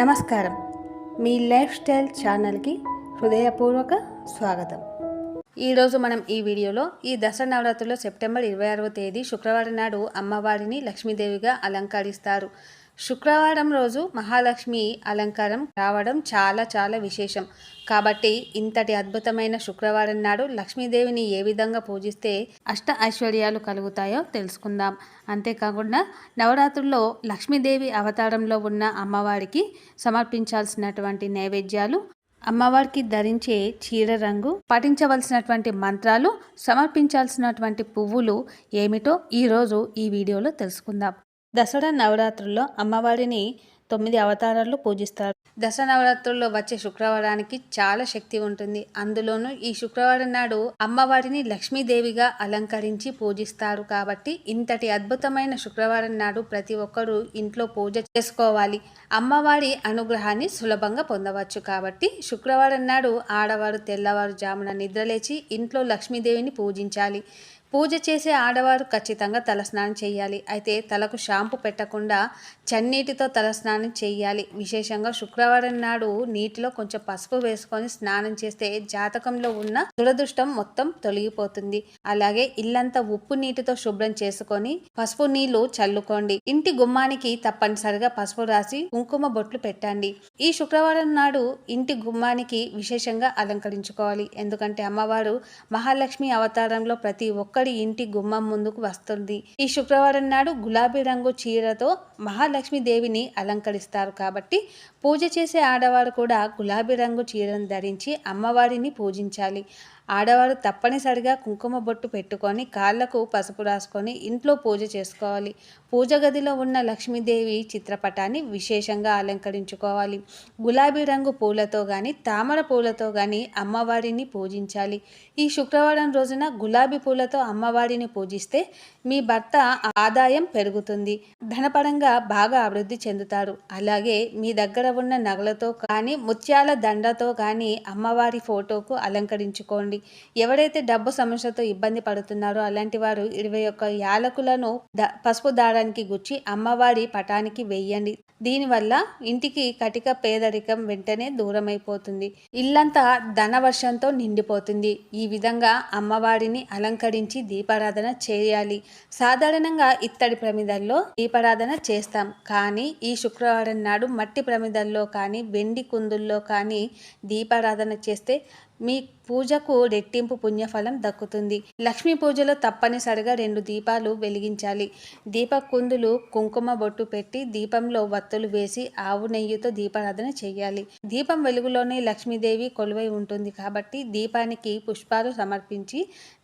నమస్కారం. మీ life style ఛానల్కి హృదయపూర్వక స్వాగతం. ఈరోజు మనం ఈ వీడియోలో ఈ దసరా నవరాత్రుల్లో సెప్టెంబర్ ఇరవై ఆరవ తేదీ శుక్రవారం నాడు అమ్మవారిని లక్ష్మీదేవిగా అలంకరిస్తారు. శుక్రవారం రోజు మహాలక్ష్మి అలంకారం రావడం చాలా చాలా విశేషం. కాబట్టి ఇంతటి అద్భుతమైన శుక్రవారం నాడు లక్ష్మీదేవిని ఏ విధంగా పూజిస్తే అష్ట ఐశ్వర్యాలు కలుగుతాయో తెలుసుకుందాం. అంతేకాకుండా నవరాత్రుల్లో లక్ష్మీదేవి అవతారంలో ఉన్న అమ్మవారికి సమర్పించాల్సినటువంటి నైవేద్యాలు అమ్మవారికి ధరించే చీర రంగు పఠించవలసినటువంటి మంత్రాలు సమర్పించాల్సినటువంటి పువ్వులు ఏమిటో ఈరోజు ఈ వీడియోలో తెలుసుకుందాం. దసరా నవరాత్రుల్లో అమ్మవారిని తొమ్మిది అవతారాలు పూజిస్తారు. దసరా నవరాత్రుల్లో వచ్చే శుక్రవారానికి చాలా శక్తి ఉంటుంది. అందులోనూ ఈ శుక్రవారం నాడు అమ్మవారిని లక్ష్మీదేవిగా అలంకరించి పూజిస్తారు కాబట్టి ఇంతటి అద్భుతమైన శుక్రవారం నాడు ప్రతి ఒక్కరూ ఇంట్లో పూజ చేసుకోవాలి. అమ్మవారి అనుగ్రహాన్ని సులభంగా పొందవచ్చు కాబట్టి శుక్రవారం నాడు ఆడవారు తెల్లవారు జామున నిద్రలేచి ఇంట్లో లక్ష్మీదేవిని పూజించాలి. పూజ చేసే ఆడవారు ఖచ్చితంగా తలస్నానం చేయాలి. అయితే తలకు షాంపు పెట్టకుండా చన్నీటితో తలస్నానం చేయాలి. విశేషంగా శుక్రవారం నాడు నీటిలో కొంచెం పసుపు వేసుకొని స్నానం చేస్తే జాతకంలో ఉన్న దురదృష్టం మొత్తం తొలగిపోతుంది. అలాగే ఇల్లంతా ఉప్పు నీటితో శుభ్రం చేసుకొని పసుపు నీళ్ళు చల్లుకోండి. ఇంటి గుమ్మానికి తప్పనిసరిగా పసుపు రాసి కుంకుమ బొట్లు పెట్టండి. ఈ శుక్రవారం నాడు ఇంటి గుమ్మానికి విశేషంగా అలంకరించుకోవాలి. ఎందుకంటే అమ్మవారు మహాలక్ష్మి అవతారంలో ప్రతి ఒక్క ఒక్కరి ఇంటి గుమ్మం ముందుకు వస్తుంది. ఈ శుక్రవారం నాడు గులాబీ రంగు చీరతో మహాలక్ష్మి దేవిని అలంకరిస్తారు. కాబట్టి పూజ చేసే ఆడవారు కూడా గులాబీ రంగు చీరను ధరించి అమ్మవారిని పూజించాలి. ఆడవారు తప్పనిసరిగా కుంకుమ బొట్టు పెట్టుకొని కాళ్ళకు పసుపు రాసుకొని ఇంట్లో పూజ చేసుకోవాలి. పూజ గదిలో ఉన్న లక్ష్మీదేవి చిత్రపటాన్ని విశేషంగా అలంకరించుకోవాలి. గులాబీ రంగు పూలతో కానీ తామర పూలతో కానీ అమ్మవారిని పూజించాలి. ఈ శుక్రవారం రోజున గులాబీ పూలతో అమ్మవారిని పూజిస్తే మీ భర్త ఆదాయం పెరుగుతుంది. ధనపరంగా బాగా అభివృద్ధి చెందుతారు. అలాగే మీ దగ్గర ఉన్న నగలతో కానీ ముత్యాల దండతో కానీ అమ్మవారి ఫోటోకు అలంకరించుకోండి. ఎవరైతే డబ్బు సమస్యతో ఇబ్బంది పడుతున్నారో అలాంటి వారు ఇరవై ఒక్క యాలకులను ద- పసుపు దారానికి గుచ్చి అమ్మవారి పటానికి వెయ్యండి దీనివల్ల ఇంటికి కటిక పేదరికం వెంటనే దూరమైపోతుంది. ఇల్లంతా ధనవర్షంతో నిండిపోతుంది. ఈ విధంగా అమ్మవారిని అలంకరించి దీపారాధన చేయాలి. సాధారణంగా ఇత్తడి ప్రమిదల్లో దీపారాధన చేస్తాం. కానీ ఈ శుక్రవారం నాడు మట్టి ప్రమిదల్లో కానీ వెండి కుందుల్లో కానీ దీపారాధన చేస్తే మీ పూజకు రెట్టింపు పుణ్యఫలం దక్కుతుంది. లక్ష్మీ పూజలో తప్పనిసరిగా రెండు దీపాలు వెలిగించాలి. దీప కుందులు కుంకుమ బొట్టు పెట్టి దీపంలో వత్తులు వేసి ఆవు నెయ్యితో దీపారాధన చేయాలి. దీపం వెలుగులోనే లక్ష్మీదేవి కొలువై ఉంటుంది కాబట్టి దీపానికి పుష్పాలు సమర్పించి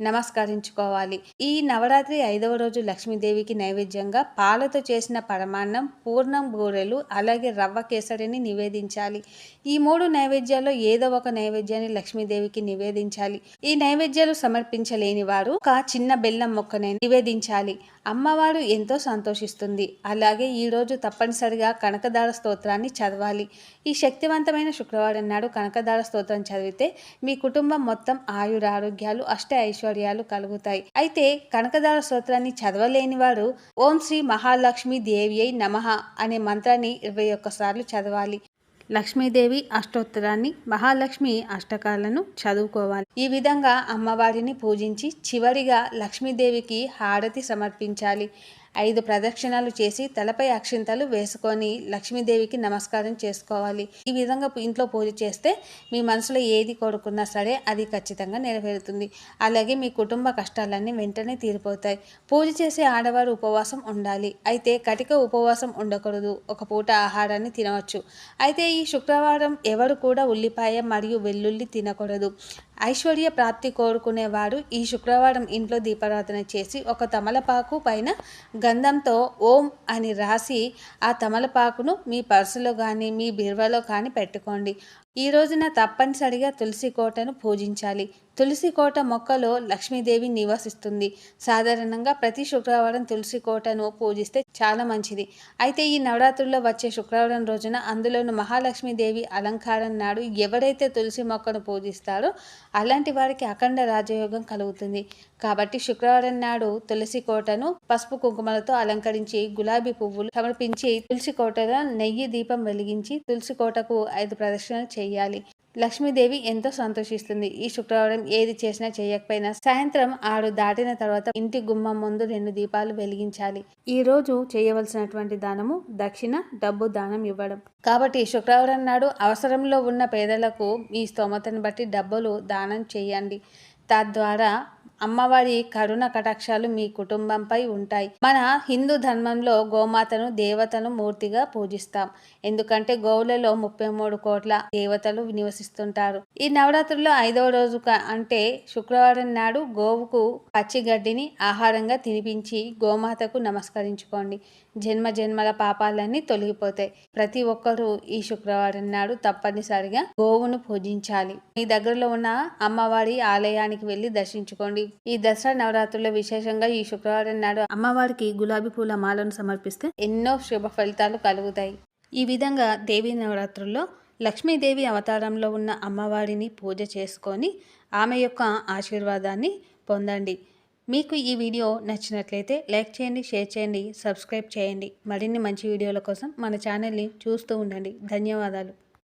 నమస్కరించుకోవాలి. ఈ నవరాత్రి ఐదవ రోజు లక్ష్మీదేవికి నైవేద్యంగా పాలతో చేసిన పరమాన్నం పూర్ణం బూరెలు అలాగే రవ్వ కేసరిని నివేదించాలి. ఈ మూడు నైవేద్యాల్లో ఏదో ఒక నైవేద్యాన్ని లక్ష్మీదేవికి నివేదించాలి. ఈ నైవేద్యాలు సమర్పించలేని వారు ఒక చిన్న బెల్లం మొక్కనే నివేదించాలి. అమ్మవారు ఎంతో సంతోషిస్తుంది. అలాగే ఈరోజు తప్పనిసరిగా కనకదార స్తోత్రాన్ని చదవాలి. ఈ శక్తివంతమైన శుక్రవారం నాడు కనకదార స్తోత్రం చదివితే మీ కుటుంబం మొత్తం ఆయురారోగ్యాలు అష్ట ఐశ్వర్యాలు కలుగుతాయి. అయితే కనకదార స్తోత్రాన్ని చదవలేని వారు ఓం శ్రీ మహాలక్ష్మి దేవి అయి నమః అనే మంత్రాన్ని ఇరవై ఒక్కసార్లు చదవాలి. లక్ష్మీదేవి అష్టోత్తరాన్ని మహాలక్ష్మి అష్టకాలను చదువుకోవాలి. ఈ విధంగా అమ్మవారిని పూజించి చివరిగా లక్ష్మీదేవికి హారతి సమర్పించాలి. ఐదు ప్రదక్షిణాలు చేసి తలపై అక్షింతలు వేసుకొని లక్ష్మీదేవికి నమస్కారం చేసుకోవాలి. ఈ విధంగా ఇంట్లో పూజ చేస్తే మీ మనసులో ఏది కోరుకున్నా సరే అది ఖచ్చితంగా నెరవేరుతుంది. అలాగే మీ కుటుంబ కష్టాలన్నీ వెంటనే తీరిపోతాయి. పూజ చేసే ఆడవారు ఉపవాసం ఉండాలి. అయితే కటిక ఉపవాసం ఉండకూడదు. ఒక పూట ఆహారాన్ని తినవచ్చు. అయితే ఈ శుక్రవారం ఎవరు కూడా ఉల్లిపాయ మరియు వెల్లుల్లి తినకూడదు. ఐశ్వర్య ప్రాప్తి కోరుకునేవారు ఈ శుక్రవారం ఇంట్లో దీపారాధన చేసి ఒక తమలపాకు పైన గంధంతో ఓం అని రాసి ఆ తమలపాకును మీ పర్సులో కానీ మీ బీరువాలో కానీ పెట్టుకోండి. ఈ రోజున తప్పనిసరిగా తులసి కోటను పూజించాలి. తులసి కోట మొక్కలో లక్ష్మీదేవి నివసిస్తుంది. సాధారణంగా ప్రతి శుక్రవారం తులసి కోటను పూజిస్తే చాలా మంచిది. అయితే ఈ నవరాత్రుల్లో వచ్చే శుక్రవారం రోజున అందులోను మహాలక్ష్మీదేవి అలంకారం నాడు ఎవరైతే తులసి మొక్కను పూజిస్తారో అలాంటి వారికి అఖండ రాజయోగం కలుగుతుంది. కాబట్టి శుక్రవారం నాడు తులసి కోటను పసుపు కుంకుమలతో అలంకరించి గులాబీ పువ్వులు సమర్పించి తులసి కోటలో నెయ్యి దీపం వెలిగించి తులసి కోటకు ఐదు ప్రదక్షిణలు చేయాలి. లక్ష్మీదేవి ఎంతో సంతోషిస్తుంది. ఈ శుక్రవారం ఏది చేసినా చేయకపోయినా సాయంత్రం ఆడు దాటిన తర్వాత ఇంటి గుమ్మం ముందు రెండు దీపాలు వెలిగించాలి. ఈ రోజు చేయవలసినటువంటి దానము దక్షిణ డబ్బు దానం ఇవ్వడం. కాబట్టి శుక్రవారం నాడు అవసరంలో ఉన్న పేదలకు మీ స్తోమతను బట్టి డబ్బులు దానం చేయండి. తద్వారా అమ్మవారి కరుణ కటాక్షాలు మీ కుటుంబంపై ఉంటాయి. మన హిందూ ధర్మంలో గోమాతను దేవతను మూర్తిగా పూజిస్తాం. ఎందుకంటే గోవులలో ముప్పై మూడు కోట్ల దేవతలు నివసిస్తుంటారు. ఈ నవరాత్రుల్లో ఐదవ రోజు అంటే శుక్రవారం నాడు గోవుకు పచ్చిగడ్డిని ఆహారంగా తినిపించి గోమాతకు నమస్కరించుకోండి. జన్మ జన్మల పాపాలన్నీ తొలగిపోతాయి. ప్రతి ఒక్కరూ ఈ శుక్రవారం నాడు తప్పనిసరిగా గోవును పూజించాలి. మీ దగ్గరలో ఉన్న అమ్మవారి ఆలయానికి వెళ్ళి దర్శించుకోండి. ఈ దసరా నవరాత్రుల్లో విశేషంగా ఈ శుక్రవారం నాడు అమ్మవారికి గులాబీ పూల మాలను సమర్పిస్తే ఎన్నో శుభ ఫలితాలు కలుగుతాయి. ఈ విధంగా దేవీ నవరాత్రుల్లో లక్ష్మీదేవి అవతారంలో ఉన్న అమ్మవారిని పూజ చేసుకొని ఆమె యొక్క ఆశీర్వాదాన్ని పొందండి. మీకు ఈ వీడియో నచ్చినట్లయితే లైక్ చేయండి షేర్ చేయండి సబ్స్క్రైబ్ చేయండి. మరిన్ని మంచి వీడియోల కోసం మన ఛానల్ని చూస్తూ ఉండండి. ధన్యవాదాలు.